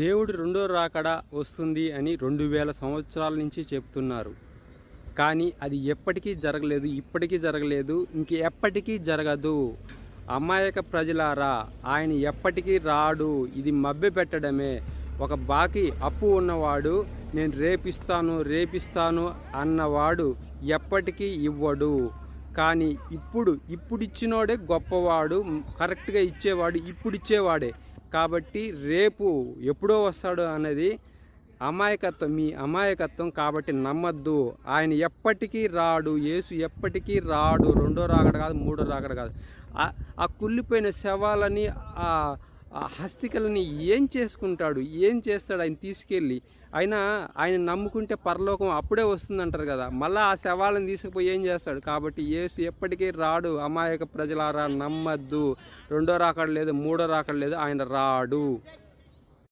దేవుడు రెండో రాకడ వస్తుంది అని రెండు వేల సంవత్సరాల నుంచి చెప్తున్నారు. కానీ అది ఎప్పటికీ జరగలేదు ఇప్పటికీ జరగలేదు ఇంక ఎప్పటికీ జరగదు. అమాయక ప్రజలారా ఆయన ఎప్పటికీ రాడు ఇది మభ్య పెట్టడమే. ఒక బాకీ అప్పు ఉన్నవాడు నేను రేపిస్తాను రేపిస్తాను అన్నవాడు ఎప్పటికీ ఇవ్వడు. కానీ ఇప్పుడు ఇప్పుడు ఇచ్చినోడే గొప్పవాడు కరెక్ట్గా ఇచ్చేవాడు ఇప్పుడు ఇచ్చేవాడే కాబట్టి రేపు ఎప్పుడో వస్తాడు అనేది అమాయకత్వం మీ అమాయకత్వం కాబట్టి నమ్మద్దు. ఆయన ఎప్పటికీ రాడు యేసు ఎప్పటికీ రాడు. రెండో రాకడ కాదు మూడో రాకడ కాదు. ఆ- ఆ కుళ్ళిపోయిన శవాలని ఆ హస్తికలని ఏం చేసుకుంటాడు? ఏం చేస్తాడు? ఆయన తీసుకెళ్ళి ఆయన ఆయన నమ్ముకుంటే పరలోకం అప్పుడే వస్తుందంటారు కదా. మళ్ళీ ఆ శవాలను తీసుకుపోయి ఏం చేస్తాడు? కాబట్టి యేసు ఎప్పటికీ రాడు. అమాయక ప్రజలారా నమ్మద్దు. రెండో రాకడ లేదు మూడో రాకడ లేదు ఆయన రాడు.